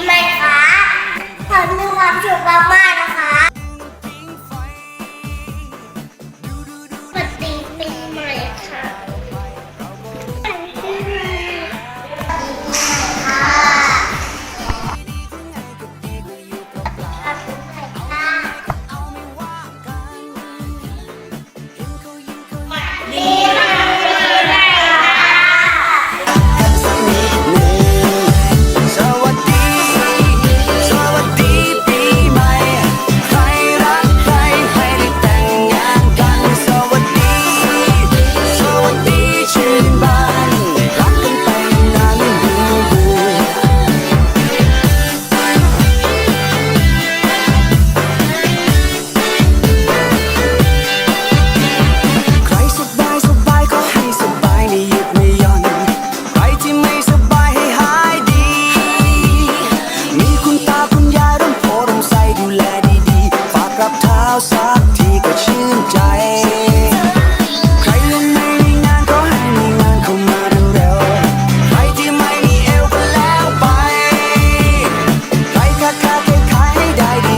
ดีปีใหมครับขอให้มีความสุขมาก สักทีก็ชื่นใจ ใครยังไม่มีงานก็ให้มีงานเข้ามาเร็วๆใครที่ไม่มีเอวก็แล้วไป ใครค้าค้าขาให้ได้ดี